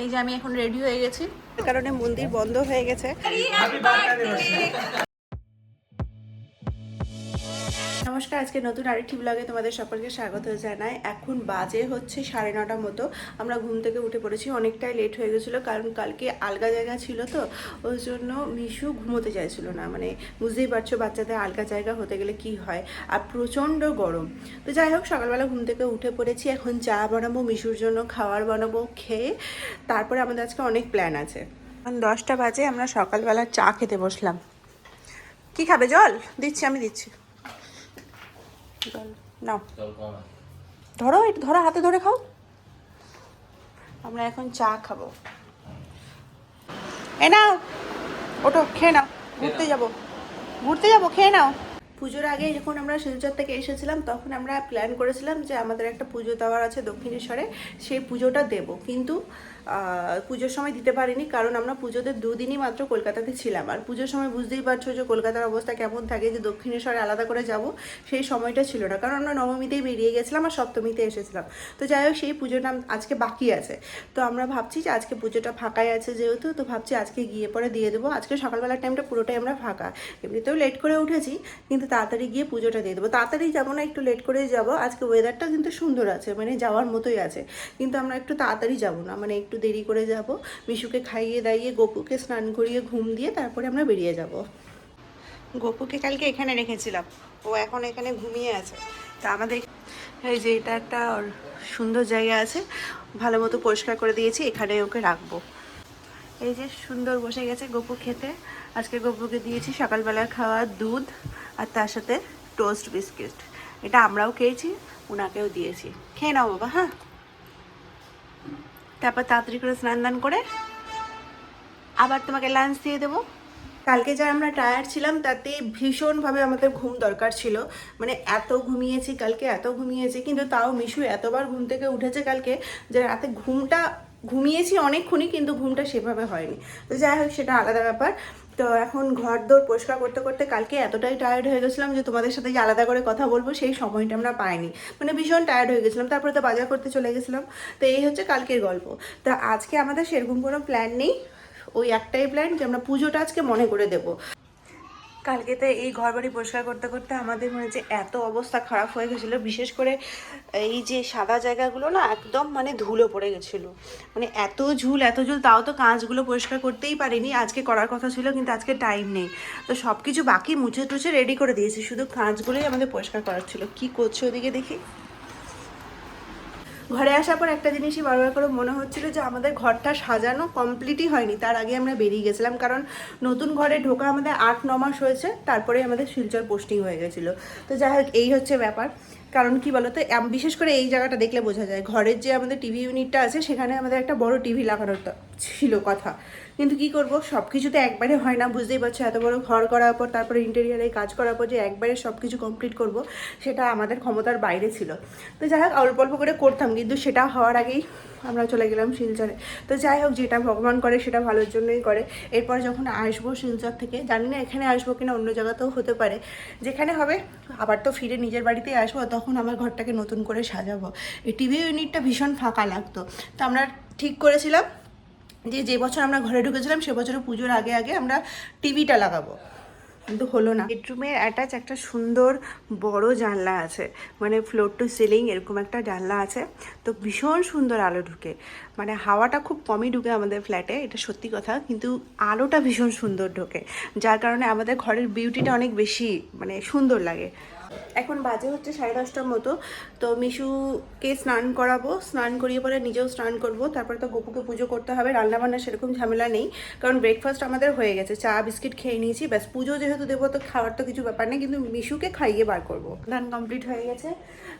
এই যে আমি এখন রেডি হয়ে গেছি। কারণে মন্দির বন্ধ হয়ে গেছে। নমস্কার, আজকে নতুন আরেকটি ব্লগে তোমাদের সকলকে স্বাগত জানাই। এখন বাজে হচ্ছে সাড়ে নটার মতো। আমরা ঘুম থেকে উঠে পড়েছি, অনেকটাই লেট হয়ে গেছিল, কারণ কালকে আলগা জায়গা ছিল তো, ওই জন্য মিশু ঘুমোতে চাইছিল না। মানে বুঝতেই পারছ বাচ্চাদের আলগা জায়গা হতে গেলে কি হয়। আর প্রচণ্ড গরম। তো যাই হোক, সকালবেলা ঘুম থেকে উঠে পড়েছি, এখন চা বানাবো, মিশুর জন্য খাবার বানাবো, খেয়ে তারপরে আমাদের আজকে অনেক প্ল্যান আছে। এখন দশটা বাজে, আমরা সকালবেলা চা খেতে বসলাম। কি খাবে জল? দিচ্ছি, আমি দিচ্ছি। জল। নাও। ধরো একটু ধরো হাতে ধরে খাও। আমরা এখন চা খাব। এ নাও ওটো খেয়ে নাও। ঘুরতে যাব। ঘুরতে যাব খেয়ে নাও। পুজোর আগে যখন আমরা শিলচর থেকে এসেছিলাম, তখন আমরা প্ল্যান করেছিলাম যে আমাদের একটা পুজো দেওয়ার আছে দক্ষিণেশ্বরে, সেই পুজোটা দেব। কিন্তু পুজোর সময় দিতে পারিনি, কারণ আমরা পুজোতে দুদিনই মাত্র কলকাতাতে ছিলাম। আর পুজোর সময় বুঝতেই পারছ যে কলকাতার অবস্থা কেমন থাকে, যে দক্ষিণেশ্বরে আলাদা করে যাব, সেই সময়টা ছিল না। কারণ আমরা নবমীতেই বেরিয়ে গেছিলাম আর সপ্তমীতে এসেছিলাম। তো যাই হোক, সেই পুজোটা আজকে বাকি আছে। তো আমরা ভাবছি যে আজকে পুজোটা ফাঁকাই আছে যেহেতু, তো ভাবছি আজকে গিয়ে পরে দিয়ে দেবো। আজকে সকালবেলার টাইমটা পুরোটাই আমরা ফাঁকা। এমনিতেও লেট করে উঠেছি, কিন্তু তাড়াতাড়ি গিয়ে পুজোটা দিয়ে দেবো। তাড়াতাড়ি যাব না, একটু লেট করে যাব। আজকে ওয়েদারটা কিন্তু সুন্দর আছে মানে যাওয়ার মতোই আছে। কিন্তু আমরা একটু তাড়াতাড়ি যাব না মানে একটু দেরি করে যাব। মিশুকে খাইয়ে দাইয়ে, গোপুকে স্নান করিয়ে, ঘুম দিয়ে তারপরে আমরা বেরিয়ে যাব। গোপুকে কালকে এখানে রেখেছিলাম। ও এখন এখানে ঘুমিয়ে আছে। তা আমাদের এই যে এটা একটা সুন্দর জায়গা আছে, ভালো মতো পরিষ্কার করে দিয়েছি, এখানে ওকে রাখব। এই যে সুন্দর বসে গেছে গপু খেতে। আজকে গপুকে দিয়েছি সকালবেলা খাওয়া, দুধ আর তার সাথে টোস্ট বিস্কিট। এটা আমরাও খেয়েছি ওনাকেও দিয়েছি। খেয়ে নাও বাবা হ্যাঁ? তারপর তাড়াতাড়ি করে স্নান দান করে আবার তোমাকে লাঞ্চ দিয়ে দেবো। কালকে যা আমরা টায়ার ছিলাম, তাতে ভীষণভাবে আমাদের ঘুম দরকার ছিল। মানে এত ঘুমিয়েছি কালকে, এত ঘুমিয়েছি, কিন্তু তাও মিশু এতবার ঘুম থেকে উঠেছে কালকে যে রাতে ঘুমটা, ঘুমিয়েছি অনেকক্ষণই, কিন্তু ঘুমটা সেভাবে হয়নি। তো যাই হোক, সেটা আলাদা ব্যাপার। তো এখন ঘর দোর পরিষ্কার করতে করতে কালকে এতটাই টায়ার্ড হয়ে গেছিলাম যে তোমাদের সাথে যে আলাদা করে কথা বলব, সেই সময়টা আমরা পাইনি। মানে ভীষণ টায়ার্ড হয়ে গেছিলাম। তারপরে তো বাজার করতে চলে গেছিলাম। তো এই হচ্ছে কালকের গল্প। তো আজকে আমাদের সেরকম কোনো প্ল্যান নেই। ওই একটাই প্ল্যান যে আমরা পুজোটা আজকে মনে করে দেব। কালকে তো এই ঘর বাড়ি পরিষ্কার করতে করতে আমাদের মনে হচ্ছে এত অবস্থা খারাপ হয়ে গেছিল। বিশেষ করে এই যে সাদা জায়গাগুলো না একদম মানে ধুলো পড়ে গেছিল। মানে এত ঝুল এত ঝুল, তাও তো কাঁচগুলো পরিষ্কার করতেই পারিনি। আজকে করার কথা ছিল, কিন্তু আজকে টাইম নেই। তো সব কিছু বাকি মুছে টুছে রেডি করে দিয়েছি। শুধু কাঁচগুলোই আমাদের পরিষ্কার করার ছিল। কী করছে ওদিকে দেখি? ঘরে আসার পর একটা জিনিসই বারবার করে মনে হচ্ছিল যে আমাদের ঘরটা সাজানো কমপ্লিটই হয়নি। তার আগে আমরা বেরিয়ে গেছিলাম কারণ নতুন ঘরে ঢোকা আমাদের আট, ন মাস হয়েছে, তারপরে আমাদের শিলচর পোস্টিং হয়ে গেছিল। তো যাই হোক, এই হচ্ছে ব্যাপার। কারণ কি বলতো বিশেষ করে এই জায়গাটা দেখলে বোঝা যায়, ঘরের যে আমাদের টিভি ইউনিটটা আছে, সেখানে আমাদের একটা বড় টিভি লাগানোর ছিল কথা। কিন্তু কি করব? সব কিছু তো একবারে হয় না, বুঝতেই পারছ, এত বড় ঘর করার পর, তারপরে ইন্টেরিয়ারে কাজ করার পর যে একবারে সব কিছু কমপ্লিট করব, সেটা আমাদের ক্ষমতার বাইরে ছিল। তো যাই হোক, অল্প অল্প করে করতাম, কিন্তু সেটা হওয়ার আগেই আমরা চলে গেলাম শিলচরে। তো যাই হোক, যেটা ভগবান করে, সেটা ভালোর জন্যই করে। এরপর যখন আসব শিলচর থেকে, জানি না এখানে আসব কিনা, অন্য জায়গাতেও হতে পারে। যেখানে হবে, আবার তো ফিরে নিজের বাড়িতেই আসব তখন আমার ঘরটাকে নতুন করে সাজাবো। এই টিভি ইউনিটটা ভীষণ ফাঁকা লাগতো। তো আমরা ঠিক করেছিলাম যে যে বছর আমরা ঘরে ঢুকেছিলাম, সে বছর পুজোর আগে আগে আমরা টিভিটা লাগাবো। কিন্তু হলো না। বেডরুমের অ্যাটাচ একটা সুন্দর বড় জানলা আছে। মানে ফ্লোর টু সিলিং এরকম একটা জানলা আছে। তো ভীষণ সুন্দর আলো ঢুকে। মানে হাওয়াটা খুব কমই ঢুকে আমাদের ফ্ল্যাটে এটা সত্যি কথা। কিন্তু আলোটা ভীষণ সুন্দর ঢোকে। যার কারণে আমাদের ঘরের বিউটিটা অনেক বেশি মানে সুন্দর লাগে। এখন বাজে হচ্ছে সাড়ে দশটার মতো। তো মিশুকে স্নান করাবো। স্নান করিয়ে পরে নিজেও স্নান করব। তারপরে তো গপুকে পুজো করতে হবে। রান্নাবান্না সেরকম ঝামেলা নেই। কারণ ব্রেকফাস্ট আমাদের হয়ে গেছে। চা, বিস্কিট খেয়ে নিয়েছি। ব্যাস, পুজো যেহেতু দেবো, তো খাওয়ার তো কিছু ব্যাপার নেই। কিন্তু মিশুকে খাইয়ে বার করব। ধান কমপ্লিট হয়ে গেছে।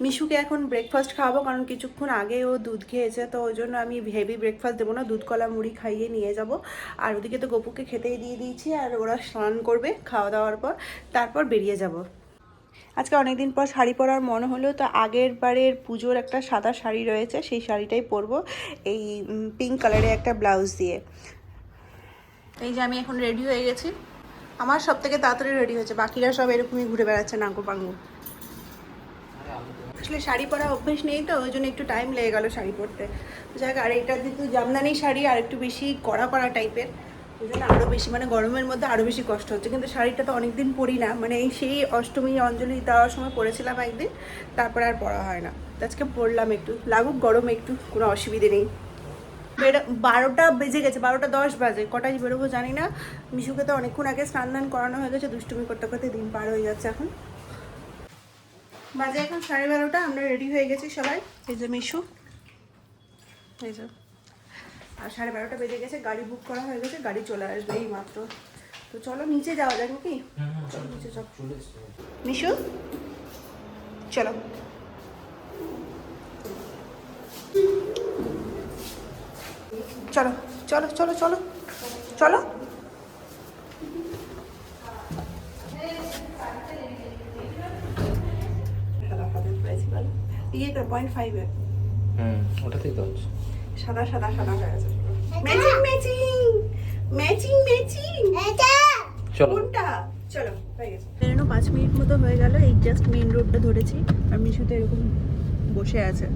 মিশুকে এখন ব্রেকফাস্ট খাওয়াবো। কারণ কিছুক্ষণ আগে ও দুধ খেয়েছে। তো ওই জন্য আমি হেভি ব্রেকফাস্ট দেবো না। দুধ, কলা, মুড়ি খাইয়ে নিয়ে যাব। আর ওদিকে তো গপুকে খেতেই দিয়ে দিয়েছি। আর ওরা স্নান করবে খাওয়া দাওয়ার পর। তারপর বেরিয়ে যাব। আজকে অনেকদিন পর শাড়ি পরার মনে হলো, তো আগের বারের পুজোর একটা সাদা শাড়ি রয়েছে, সেই শাড়িটাই পরবো, এই পিঙ্ক কালারের একটা ব্লাউজ দিয়ে। এই যে আমি এখন রেডি হয়ে গেছি। আমার সব থেকে তাড়াতাড়ি রেডি হয়েছে, বাকিরা সব এরকমই ঘুরে বেড়াচ্ছে, নাঙ্গু পাঙ্গু। আসলে শাড়ি পরা অভ্যেস নেই তো, ওই জন্য একটু টাইম লেগে গেল শাড়ি পরতে। যাক, আর এটা যেহেতু জামদানি শাড়ি আর একটু বেশি কড়া কড়া টাইপের ওই জন্য আরও বেশি মানে গরমের মধ্যে আরও বেশি কষ্ট হচ্ছে। কিন্তু শাড়িটা তো অনেক দিন পরি না মানে এই সেই অষ্টমী অঞ্জলি দেওয়ার সময় পরেছিলাম একদিন, তারপরে আর পরা হয় না। আজকে পরলাম একটু, লাগুক গরম একটু, কোনো অসুবিধে নেই। বেরো, বারোটা বেজে গেছে, বারোটা দশ বাজে, কটায় বেরোবো জানি না। মিশুকে তো অনেকক্ষণ আগে স্নান দান করানো হয়ে গেছে, দুষ্টুমি করতে করতে দিন পার হয়ে যাচ্ছে এখন। বাজে এখন সাড়ে বারোটা, আমরা রেডি হয়ে গেছি সবাই। এই যে মিশু। এই যে। আর সাড়ে বারোটা বেজে গেছে গাড়ি বুক করা হয়ে গেছে গাড়ি চলে আসবে এই মাত্র তো চলো নিচে যাওয়া যাক নাকি? চলো নিচে চলো মিশু চলো। চলো চলো চলো চলো চলো। ইয়ে পয়েন্ট ফাইভে হুম ওটাতেই তো হচ্ছে সাদা সাদা সাদা হয়ে গেছে। ম্যাচিং। Matching matching! ম্যাচিং চলো। কোনটা? চলো হয়ে গেছে। পাঁচ মিনিট মতো হয়ে গেল এই জাস্ট মেন রোডটা ধরেছি। আর মিশুতে এরকম বসে আছে।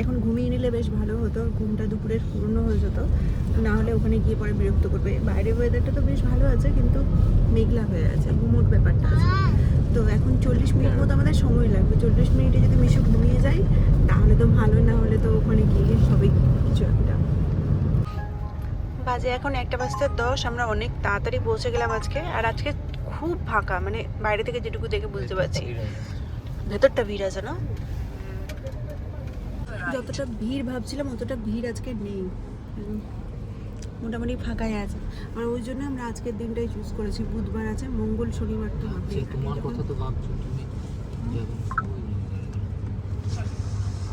এখন ঘুমিয়ে নিলে বেশ ভালো হতো ঘুমটা দুপুরের পুরনো হয়ে যেত। না হলে ওখানে গিয়ে পরে বিরক্ত করবে। বাইরের ওয়েদারটা তো বেশ ভালো আছে কিন্তু মেঘলা হয়ে আছে ঘুমোট ব্যাপারটা আছে। তো এখন চল্লিশ মিনিট মতো আমাদের সময় লাগবে। চল্লিশ মিনিটে যদি মিশু ঘুমিয়ে যায় তাহলে তো ভালো না হলে তো ওখানে গিয়ে সবই বাজে এখন একটা বাজতে দশ আমরা অনেক তাড়াতাড়ি পৌঁছে গেলাম আজকে আর আজকে খুব ফাঁকা মানে বাইরে থেকে যেটুকু দেখে বুঝতে পারছি। ভেতরটা ভিড় আছে না? যতটা ভিড় ভাবছিলাম অতটা ভিড় আজকে নেই। মোটামুটি ফাঁকাই আছে। আর ওই জন্য আমরা আজকের দিনটাই চুজ করেছি। বুধবার আছে মঙ্গল শনিবার তো হবে তোমার কথা তো ভাবছ তুমি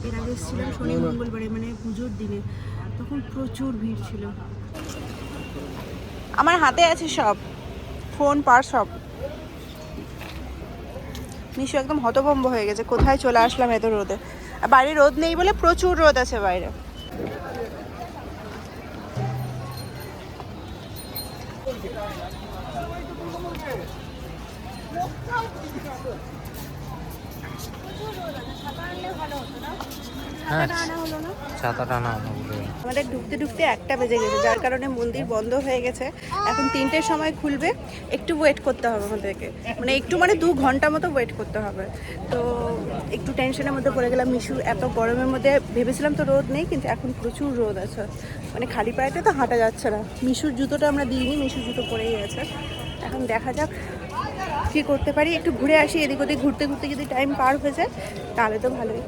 এর আগে এসেছিলাম শনি মঙ্গলবারে মানে পুজোর দিনে। তখন প্রচুর ভিড় ছিল। আমার হাতে আছে সব। ফোন, পার সব। মিশো একদম হতভম্ব হয়ে গেছে। কোথায় চলে আসলাম এত রোদে? আর বাইরে রোদ নেই বলে প্রচুর রোদ আছে বাইরে। হ্যাঁ। আমাদের ঢুকতে ঢুকতে একটা বেজে গেছে যার কারণে মন্দির বন্ধ হয়ে গেছে। এখন তিনটের সময় খুলবে একটু ওয়েট করতে হবে আমাদেরকে। মানে একটু মানে দু ঘণ্টা মতো ওয়েট করতে হবে। তো একটু টেনশনের মধ্যে পড়ে গেলাম মিশু এত গরমের মধ্যে ভেবেছিলাম তো রোদ নেই কিন্তু এখন প্রচুর রোদ আছে। মানে খালি পায়েতে তো হাঁটা যাচ্ছে না। মিশুর জুতোটা আমরা দিইনি মিশুর জুতো পরেই আছে। এখন দেখা যাক কী করতে পারি। একটু ঘুরে আসি এদিক ওদিক ঘুরতে ঘুরতে যদি টাইম পার হয়ে যায় তাহলে তো ভালোই।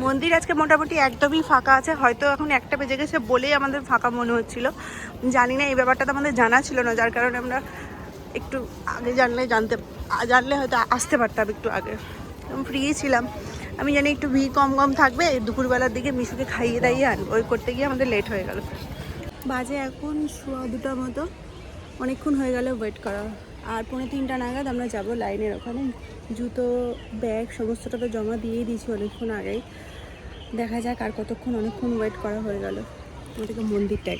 মন্দির আজকে মোটামুটি একদমই ফাঁকা আছে। হয়তো এখন একটা বেজে গেছে বলেই আমাদের ফাঁকা মনে হচ্ছিল। জানি না, এই ব্যাপারটা তো আমাদের জানা ছিল না, যার কারণে আমরা একটু আগে জানলে জানতে, জানলে হয়তো আসতে পারতাম একটু আগে। ফ্রি ছিলাম। আমি জানি একটু ভিড় কম কম থাকবে দুপুরবেলার দিকে মিশুকে খাইয়ে দাইয়ে আন ওই করতে গিয়ে আমাদের লেট হয়ে গেল। বাজে এখন শোয়া দুটার মতো। অনেকক্ষণ হয়ে গেল ওয়েট করা। আর পৌনে তিনটা নাগাদ আমরা যাব লাইনের ওখানে। জুতো, ব্যাগ সমস্তটা তো জমা দিয়েই দিয়েছি অনেকক্ষণ আগেই। দেখা যাক আর কতক্ষণ, অনেকক্ষণ ওয়েট করা হয়ে গেল। ওদিকে মন্দিরটাই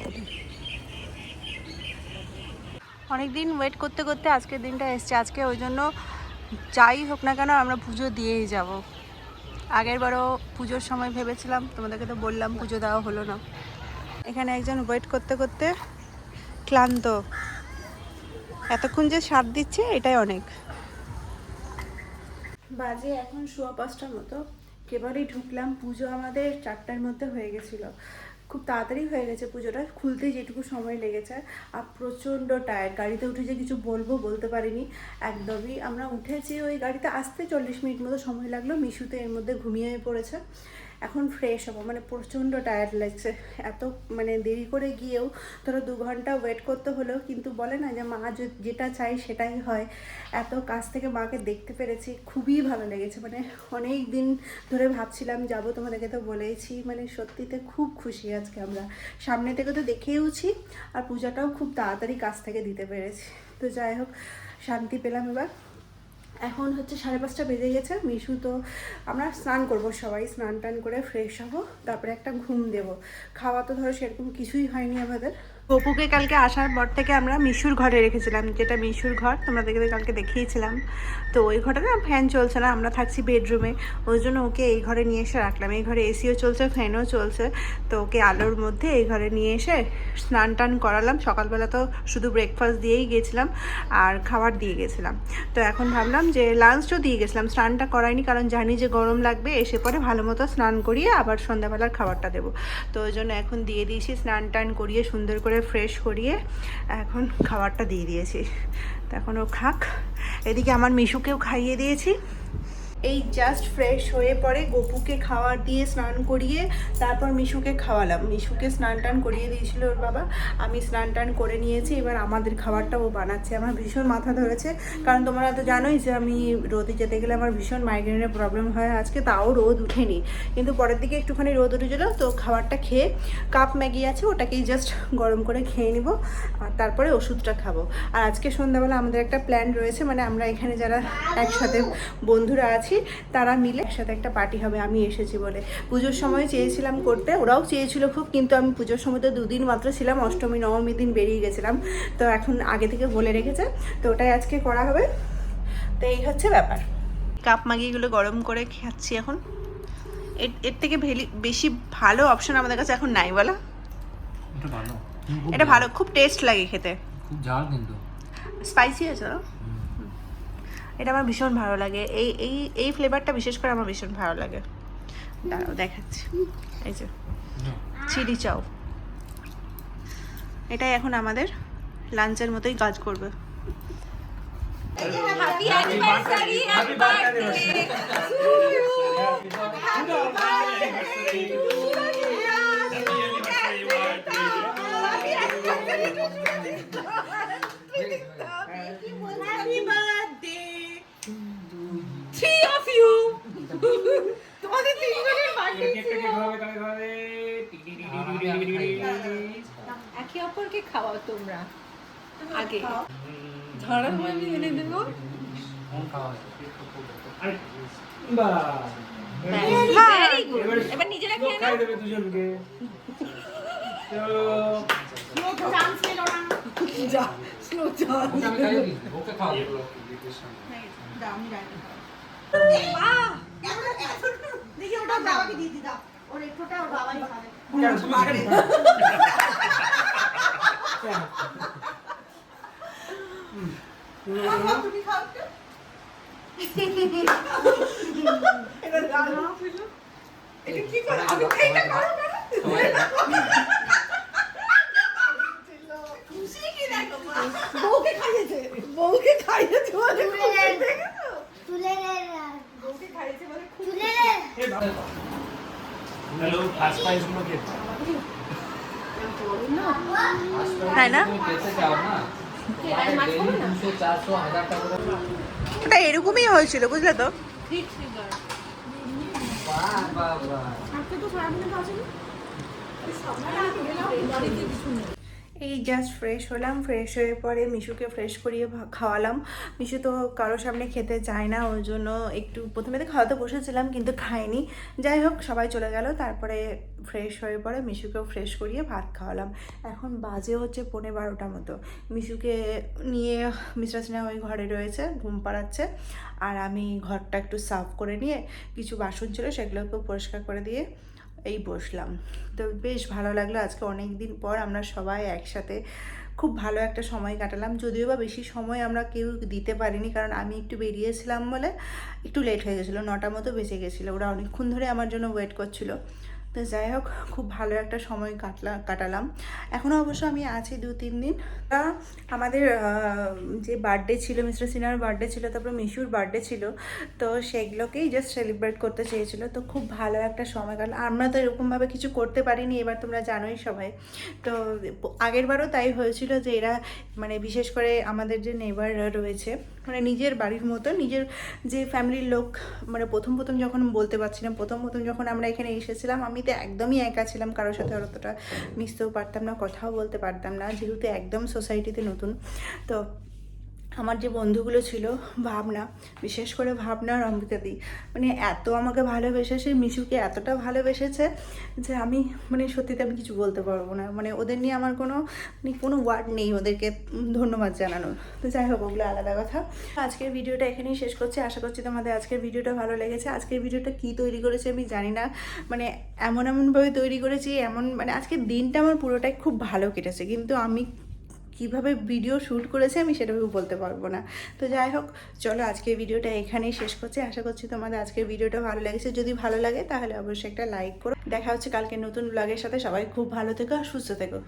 অনেক দিন ওয়েট করতে করতে আজকের দিনটা এসছে। আজকে ওই জন্য যাই হোক না কেন আমরা পুজো দিয়েই যাব। আগের বারও পুজোর সময় ভেবেছিলাম, তোমাদেরকে তো বললাম পুজো দেওয়া হলো না। এখানে একজন ওয়েট করতে করতে ক্লান্ত। এতক্ষণ যে সাথ দিচ্ছে, এটাই অনেক। বাজে এখন সোয়া পাঁচটার মতো। কেবলই ঢুকলাম, পুজো আমাদের চারটার মধ্যে হয়ে গেছিল। খুব তাড়াতাড়ি হয়ে গেছে পুজোটা, খুলতে যেটুকু সময় লেগেছে। আর প্রচণ্ড টায়ার্ড গাড়িতে উঠে যে কিছু বলব বলতে পারিনি। একদমই আমরা উঠেছি ওই গাড়িতে আসতে চল্লিশ মিনিট মতো সময় লাগল, মিশুতে এর মধ্যে ঘুমিয়ে পড়েছে। এখন ফ্রেশ হব। মানে প্রচণ্ড টায়ার্ড লাগছে। এত মানে দেরি করে গিয়েও ধরো দু ঘণ্টা ওয়েট করতে হলেও কিন্তু বলে না যে, মা যেটা চাই সেটাই হয়। এত কাছ থেকে মাকে দেখতে পেরেছি। খুবই ভালো লেগেছে। মানে অনেক দিন ধরে ভাবছিলাম, যাব তোমাদেরকে তো বলেইছি। মানে সত্যিতে খুব খুশি আজকে আমরা। সামনে থেকে তো দেখেওছি আর পূজাটাও খুব তাড়াতাড়ি কাছ থেকে দিতে পেরেছি। তো যাই হোক, শান্তি পেলাম এবার। এখন হচ্ছে সাড়ে পাঁচটা বেজে গেছে, মিশু তো আমরা স্নান করব সবাই স্নান টান করে ফ্রেশ হব, তারপরে একটা ঘুম দেব। খাওয়া তো ধরো সেরকম কিছুই হয়নি আমাদের। পপুকে কালকে আসার পর থেকে আমরা মিশুর ঘরে রেখেছিলাম, যেটা মিশুর ঘর, তোমরা দেখে কালকে দেখিয়েছিলাম। তো ওই ঘরে না ফ্যান চলছে না, আমরা থাকছি বেডরুমে ওই জন্য ওকে এই ঘরে নিয়ে এসে রাখলাম। এই ঘরে এসিও চলছে ফ্যানও চলছে। তো ওকে আলোর মধ্যে এই ঘরে নিয়ে এসে স্নান টান করালাম। সকালবেলা তো শুধু ব্রেকফাস্ট দিয়েই গেছিলাম আর খাবার দিয়ে গেছিলাম। তো এখন ভাবলাম যে লাঞ্চও দিয়ে গেছিলাম। স্নানটা করাইনি কারণ জানি যে গরম লাগবে, এসে পরে ভালো মতো স্নান করিয়ে আবার সন্ধ্যাবেলার খাবারটা দেবো। তো ওই জন্য এখন দিয়ে দিয়েছি স্নান টান করিয়ে সুন্দর করে ফ্রেশ করিয়ে এখন খাবারটা দিয়ে দিয়েছি। তো এখন ও খাক। এদিকে আমার মিশুকেও খাইয়ে দিয়েছি। এই জাস্ট ফ্রেশ হয়ে পরে গপুকে খাবার দিয়ে স্নান করিয়ে তারপর মিশুকে খাওয়ালাম। মিশুকে স্নান টান করিয়ে দিয়েছিল ওর বাবা। আমি স্নান টান করে নিয়েছি, এবার আমাদের খাবারটা ও বানাচ্ছে। আমার ভীষণ মাথা ধরেছে। কারণ তোমরা তো জানোই যে আমি রোদে যেতে গেলে আমার ভীষণ মাইগ্রেনের প্রবলেম হয়। আজকে তাও রোদ উঠেনি। কিন্তু পরের দিকে একটুখানি রোদ উঠেছিল, তো খাবারটা খেয়ে কাপ ম্যাগি আছে, ওটাকেই জাস্ট গরম করে খেয়ে নিব, আর তারপরে ওষুধটা খাব। আর আজকে সন্ধ্যাবেলা আমাদের একটা প্ল্যান রয়েছে মানে আমরা এখানে যারা একসাথে বন্ধুরা আছি তারা মিলে একসাথে একটা পার্টি হবে আমি এসেছি বলে। পুজোর সময় চেয়েছিলাম করতে ওরাও চেয়েছিল খুব কিন্তু আমি পুজোর সময় তো দুদিন মাত্র ছিলাম অষ্টমী নবমী দিন বেরিয়ে গেছিলাম। তো এখন আগে থেকে বলে রেখেছে তো ওটাই আজকে করা হবে। তো এই হচ্ছে ব্যাপার। কাপ মাগিগুলো গরম করে খাচ্ছি এখন। এর এর থেকে ভেলি বেশি ভালো অপশন আমাদের কাছে এখন নাই বলা। এটা ভালো। এটা ভালো খুব টেস্ট লাগে খেতে। খুব ঝাল কিন্তু। স্পাইসি আছে এটা আমার ভীষণ ভালো লাগে। এই এই এই ফ্লেভারটা বিশেষ করে আমার ভীষণ ভালো লাগে। দাঁড়াও দেখাচ্ছি। এই যে চিলি চাও। এটাই এখন আমাদের লাঞ্চের মতোই কাজ করবে। Happy anniversary! Happy birthday! Happy You! তোমাদের তিনজনের একে অপরকে খাওয়াও তোমরা। আগে। ধরো আমি এনে দেবো। এবার নিজেরা খেয়ে নাও। স্লো চাল আমি খাইয়ে দিই ওকে খাও দেখি ওটা বাবাকে দিয়ে দিদা ওর একটুটা ওর বাবাই খাবে তুমি খাও এটা কি করে আমি এইটা করো খুশি বউকে খাইয়েছে বউকে খাইয়েছে তুলে নে বউকে খাইয়েছে বলে খুব তুলে নে হ্যালো ফার্স্ট প্রাইজগুলো কে? তাই না? তুমি পেতে চাও না? তোমাদের daily 200 400 হাজার টাকা ওটা এরকমই হয়েছিল বুঝলে তো? বাহ বাহ বাহ। এই জাস্ট ফ্রেশ হলাম ফ্রেশ হয়ে পরে মিশুকে ফ্রেশ করিয়ে খাওয়ালাম। মিশু তো কারোর সামনে খেতে চায় না ওই জন্য একটু প্রথমে তো খাওয়াতে বসেছিলাম কিন্তু খায়নি। যাই হোক, সবাই চলে গেল, তারপরে ফ্রেশ হয়ে পরে মিশুকেও ফ্রেশ করিয়ে ভাত খাওয়ালাম। এখন বাজে হচ্ছে পৌনে বারোটা মতো। মিশুকে নিয়ে, মিশ্রা সিনহা ওই ঘরে রয়েছে, ঘুম পাড়াচ্ছে। আর আমি ঘরটা একটু সাফ করে নিয়ে কিছু বাসন ছিল সেগুলোকেও পরিষ্কার করে দিয়ে এই বসলাম। তো বেশ ভালো লাগল। আজকে অনেক দিন পর আমরা সবাই একসাথে খুব ভালো একটা সময় কাটালাম। যদিও বা বেশি সময় আমরা কেউ দিতে পারিনি, কারণ আমি একটু বেরিয়েছিলাম বলে একটু লেট হয়ে গেছিল, নটা মতো বেঁচে গেছিল। ওরা অনেকক্ষণ ধরে আমার জন্য ওয়েট করছিল। তো যাই হোক, খুব ভালো একটা সময় কাটলা, কাটালাম। এখনও অবশ্য আমি আছি দু, তিন দিন। আমাদের যে বার্থডে ছিল, মিস্টার সিনহার বার্থডে ছিল, তারপরে মিশুর বার্থডে ছিল, তো সেগুলোকেই জাস্ট সেলিব্রেট করতে চেয়েছিল। তো খুব ভালো একটা সময় কাটলো। আমরা তো এরকমভাবে কিছু করতে পারিনি, এবার তোমরা জানোই সবাই। তো আগেরবারও তাই হয়েছিল যে এরা মানে বিশেষ করে আমাদের যে নেবাররা রয়েছে মানে নিজের বাড়ির মতো, নিজের যে ফ্যামিলির লোক মানে প্রথম প্রথম যখন বলতে পারছি না প্রথম প্রথম যখন আমরা এখানে এসেছিলাম, আমি তো একদমই একা ছিলাম কারোর সাথে অতটা মিশতেও পারতাম না, কথাও বলতে পারতাম না, যেহেতু একদম সোসাইটিতে নতুন, তো আমার যে বন্ধুগুলো ছিল, ভাবনা, বিশেষ করে ভাবনা আর অমৃতাদি মানে এত আমাকে ভালোবেসেছে মিশুকে এতটা ভালোবেসেছে যে আমি মানে সত্যিতে আমি কিছু বলতে পারব না। মানে ওদের নিয়ে আমার কোনো মানে কোনো ওয়ার্ড নেই ওদেরকে ধন্যবাদ জানানোর। তো যাই হোক, ওগুলো আলাদা কথা। আজকের ভিডিওটা এখানেই শেষ করছি। আশা করছি তোমাদের আজকের ভিডিওটা ভালো লেগেছে। আজকের ভিডিওটা কী তৈরি করেছে আমি জানি না। মানে এমন এমনভাবে তৈরি করেছি, এমন মানে আজকের দিনটা আমার পুরোটাই খুব ভালো কেটেছে। কিন্তু আমি কীভাবে ভিডিও শ্যুট করেছে আমি সেটাও বলতে পারব না। তো যাই হোক, চলো আজকের ভিডিওটা এখানেই শেষ করছি। আশা করছি তোমাদের আজকের ভিডিওটা ভালো লেগেছে। যদি ভালো লাগে তাহলে অবশ্যই একটা লাইক করো। দেখা হচ্ছে কালকে নতুন ব্লগের সাথে। সবাই খুব ভালো থেকো আর সুস্থ থেকো।